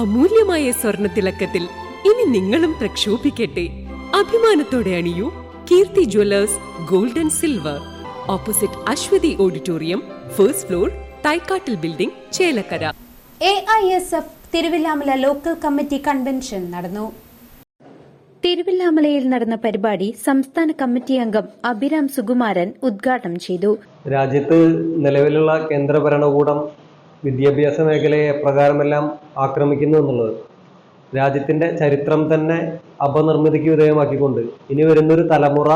അമൂല്യമായ സ്വർണ തിളക്കത്തിൽ ഇനി നിങ്ങളും പ്രക്ഷോഭിക്കട്ടെ. അഭിമാനത്തോടെ അണിയൂ Keerthi jewellers golden and silver. Opposite Aswathi auditorium first floor തൈക്കാട്ടിൽ building Chelakkara. A I S F Thiruvilwamala local committee convention നടന്നു. തിരുവില്ലാമലയിൽ നടന്ന പരിപാടി സംസ്ഥാന കമ്മിറ്റി അംഗം അഭിരാം സുകുമാരൻ ഉദ്ഘാടനം ചെയ്തു. രാജ്യത്ത് നിലവിലുള്ള കേന്ദ്ര ഭരണകൂടം വിദ്യാഭ്യാസ മേഖലയെ എപ്രകാരമെല്ലാം ആക്രമിക്കുന്നു എന്നുള്ളത്. രാജ്യത്തിന്റെ ചരിത്രം തന്നെ അപനിർമ്മിതിക്ക് വിധേയമാക്കിക്കൊണ്ട് ഇനി വരുന്നൊരു തലമുറ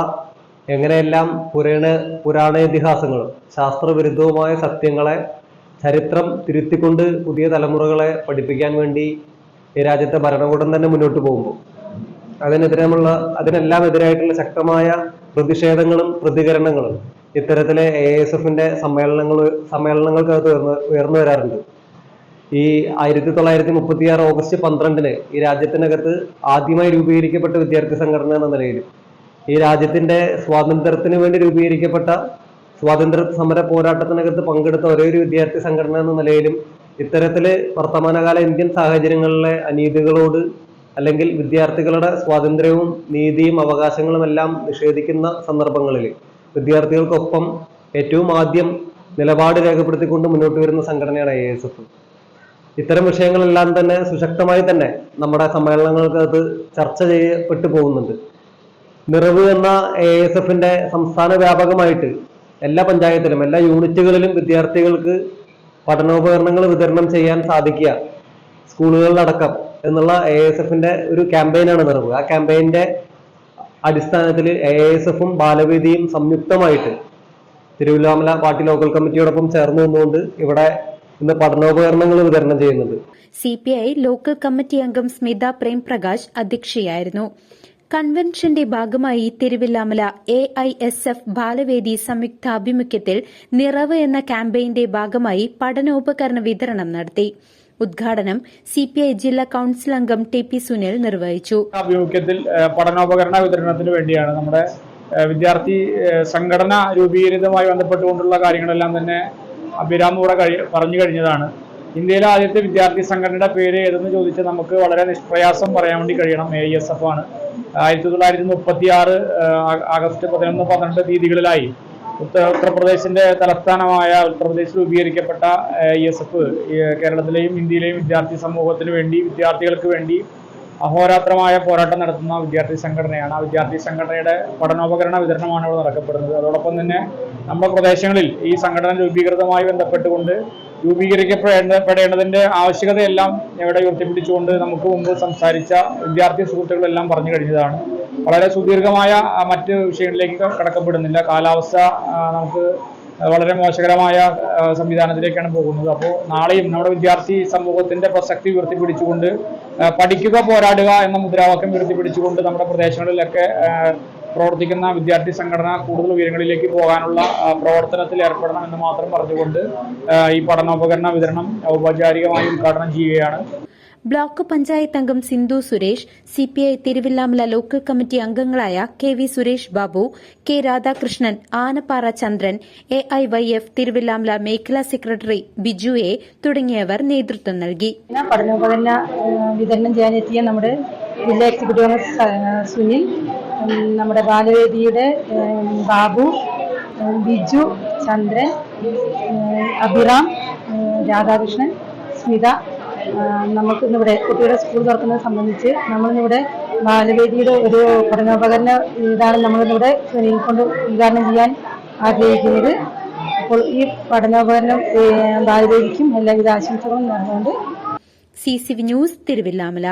എങ്ങനെയെല്ലാം പുരാണ പുരാണ ഇതിഹാസങ്ങളും ശാസ്ത്രവിരുദ്ധവുമായ സത്യങ്ങളെ ചരിത്രം തിരുത്തിക്കൊണ്ട് പുതിയ തലമുറകളെ പഠിപ്പിക്കാൻ വേണ്ടി ഈ രാജ്യത്തെ ഭരണകൂടം തന്നെ മുന്നോട്ട് പോകുമ്പോൾ. അതിനെതിരെയുള്ള അതിനെല്ലാം എതിരായിട്ടുള്ള ശക്തമായ പ്രതിഷേധങ്ങളും പ്രതികരണങ്ങളും ഇത്തരത്തിലെ എ എസ് എഫിന്റെ സമ്മേളനങ്ങൾ സമ്മേളനങ്ങൾക്കകത്ത് ഉയർന്നു ഉയർന്നു വരാറുണ്ട്. ഈ ആയിരത്തി തൊള്ളായിരത്തി മുപ്പത്തി ആറ് ഓഗസ്റ്റ് പന്ത്രണ്ടിന് ഈ രാജ്യത്തിനകത്ത് ആദ്യമായി രൂപീകരിക്കപ്പെട്ട വിദ്യാർത്ഥി സംഘടന എന്ന നിലയിൽ ഈ രാജ്യത്തിന്റെ സ്വാതന്ത്ര്യത്തിന് വേണ്ടി രൂപീകരിക്കപ്പെട്ട സ്വാതന്ത്ര്യ സമര പോരാട്ടത്തിനകത്ത് പങ്കെടുത്ത ഒരേ ഒരു വിദ്യാർത്ഥി സംഘടന എന്ന നിലയിലും ഇത്തരത്തിൽ വർത്തമാനകാല ഇന്ത്യൻ സാഹചര്യങ്ങളിലെ അനീതികളോട് അല്ലെങ്കിൽ വിദ്യാർത്ഥികളുടെ സ്വാതന്ത്ര്യവും നീതിയും അവകാശങ്ങളും എല്ലാം നിഷേധിക്കുന്ന സന്ദർഭങ്ങളിൽ വിദ്യാർത്ഥികൾക്കൊപ്പം ഏറ്റവും ആദ്യം നിലപാട് രേഖപ്പെടുത്തിക്കൊണ്ട് മുന്നോട്ട് വരുന്ന സംഘടനയാണ് ഐ എസ് എഫ് ഇത്തരം വിഷയങ്ങളെല്ലാം തന്നെ സുശക്തമായി തന്നെ നമ്മുടെ സമ്മേളനങ്ങൾക്കകത്ത് ചർച്ച ചെയ്യപ്പെട്ടു പോകുന്നുണ്ട്. നിറവ് എന്ന എ എസ് എഫിന്റെ സംസ്ഥാന വ്യാപകമായിട്ട് എല്ലാ പഞ്ചായത്തിലും എല്ലാ യൂണിറ്റുകളിലും വിദ്യാർത്ഥികൾക്ക് പഠനോപകരണങ്ങൾ വിതരണം ചെയ്യാൻ സാധിക്കുക സ്കൂളുകളിലടക്കം എന്നുള്ള എ എസ് എഫിന്റെ ഒരു ക്യാമ്പയിനാണ് നിറവ്. ആ ക്യാമ്പയിന്റെ അടിസ്ഥാനത്തിൽ എ എസ് എഫും ബാലവേദിയും സംയുക്തമായിട്ട് തിരുവല്ലാമല പാർട്ടി ലോക്കൽ കമ്മിറ്റിയോടൊപ്പം ചേർന്ന് നിന്നുകൊണ്ട് ഇവിടെ ഇന്ന് പഠനോപകരണങ്ങൾ വിതരണം ചെയ്യുന്നുണ്ട്. C P I local committee അംഗം സ്മിത പ്രേംപ്രകാശ് അധ്യക്ഷയായിരുന്നു. കൺവെൻഷന്റെ ഭാഗമായി Thiruvilwamala A I S F Balavedi സംയുക്താഭിമുഖ്യത്തിൽ നിറവ് എന്ന ക്യാമ്പയിന്റെ ഭാഗമായി പഠനോപകരണ വിതരണം നടത്തി. ഉദ്ഘാടനം സി പി ഐ ജില്ലാ കൌൺസിൽ അംഗം ടി പി സുനിൽ നിർവഹിച്ചു. ആഭിമുഖ്യത്തിൽ പഠനോപകരണ വിതരണത്തിന് വേണ്ടിയാണ് നമ്മുടെ വിദ്യാർത്ഥി സംഘടന രൂപീകരിതമായി ബന്ധപ്പെട്ടുകൊണ്ടുള്ള കാര്യങ്ങളെല്ലാം തന്നെ അഭിരാം ഇവിടെ കഴി പറഞ്ഞു കഴിഞ്ഞതാണ്. ഇന്ത്യയിലെ ആദ്യത്തെ വിദ്യാർത്ഥി സംഘടനയുടെ പേര് ഏതെന്ന് ചോദിച്ചാൽ നമുക്ക് വളരെ നിഷ്പ്രയാസം പറയാൻ വേണ്ടി കഴിയണം. എ എസ് എഫ് ആണ്. ആയിരത്തി തൊള്ളായിരത്തി മുപ്പത്തി ആറ് ആഗസ്റ്റ് പതിനൊന്ന് പന്ത്രണ്ട് തീയതികളിലായി. ഉത്തർപ്രദേശിന്റെ തലസ്ഥാനമായ ഉത്തർപ്രദേശിൽ രൂപീകരിക്കപ്പെട്ട ഇ എസ് എഫ് കേരളത്തിലെയും ഇന്ത്യയിലെയും വിദ്യാർത്ഥി സമൂഹത്തിന് വേണ്ടി വിദ്യാർത്ഥികൾക്ക് വേണ്ടി അഹോരാത്രമായ പോരാട്ടം നടത്തുന്ന വിദ്യാർത്ഥി സംഘടനയാണ്. ആ വിദ്യാർത്ഥി സംഘടനയുടെ പഠനോപകരണ വിതരണമാണ് ഇവിടെ നടക്കപ്പെടുന്നത്. അതോടൊപ്പം തന്നെ നമ്മുടെ പ്രദേശങ്ങളിൽ ഈ സംഘടന രൂപീകൃതമായി ബന്ധപ്പെട്ടുകൊണ്ട് രൂപീകരിക്കപ്പെടേണ്ടതിന്റെ ആവശ്യകതയെല്ലാം ഇവിടെ ഉയർത്തിപ്പിടിച്ചുകൊണ്ട് നമുക്ക് മുമ്പ് സംസാരിച്ച വിദ്യാർത്ഥി സുഹൃത്തുക്കളെല്ലാം പറഞ്ഞു കഴിഞ്ഞതാണ്. വളരെ സുദീർഘമായ മറ്റ് വിഷയങ്ങളിലേക്ക് കടക്കപ്പെടുന്നില്ല. കാലാവസ്ഥ നമുക്ക് വളരെ മോശകരമായ സംവിധാനത്തിലേക്കാണ് പോകുന്നത്. അപ്പോൾ നാളെയും നമ്മുടെ വിദ്യാർത്ഥി സമൂഹത്തിന്റെ പ്രസക്തി ഉയർത്തിപ്പിടിച്ചുകൊണ്ട് പഠിക്കുക പോരാടുക എന്ന മുദ്രാവാക്യം ഉയർത്തിപ്പിടിച്ചുകൊണ്ട് നമ്മുടെ പ്രദേശങ്ങളിലൊക്കെ പ്രവർത്തിക്കുന്ന വിദ്യാർത്ഥി സംഘടന കൂടുതൽ ഉയരങ്ങളിലേക്ക് പോകാനുള്ള പ്രവർത്തനത്തിൽ ഏർപ്പെടണം എന്ന് മാത്രം പറഞ്ഞുകൊണ്ട് ഈ പഠനോപകരണ വിതരണം ഔപചാരികമായി ഉദ്ഘാടനം ചെയ്യുകയാണ്. ബ്ലോക്ക് പഞ്ചായത്ത് അംഗം Sindhu Suresh CPI Thiruvilwamala local committee അംഗങ്ങളായ K V Suresh Babu K Radhakrishnan Anappara Chandran A I Y F Thiruvilwamala മേഖലാ സെക്രട്ടറി ബിജു എ തുടങ്ങിയവർ നേതൃത്വം നൽകി. പഠനോപകരണ വിതരണം ചെയ്യാനെത്തിയ നമ്മുടെ ജില്ലാ എക്സിക്യൂട്ടീവ് സുനിൽ നമ്മുടെ ബാലവേദിയുടെ ബാബു ബിജു ചന്ദ്രൻ അഭിറാം രാധാകൃഷ്ണൻ സ്മിത നമുക്കിന്നിവിടെ കുട്ടിയുടെ സ്കൂൾ തുറക്കുന്നത് സംബന്ധിച്ച് നമ്മളിന്നിവിടെ ബാലവേദിയുടെ ഒരു പഠനോപകരണ ഇതാണ് നമ്മളിന്നിവിടെ കൊണ്ട് ഉദ്ഘാടനം ചെയ്യാൻ ആഗ്രഹിക്കുന്നത്. അപ്പോൾ ഈ പഠനോപകരണം ബാലവേദിക്കും എല്ലാവിധ ആശംസകളും നേർന്നുകൊണ്ട് C C V news Thiruvilwamala.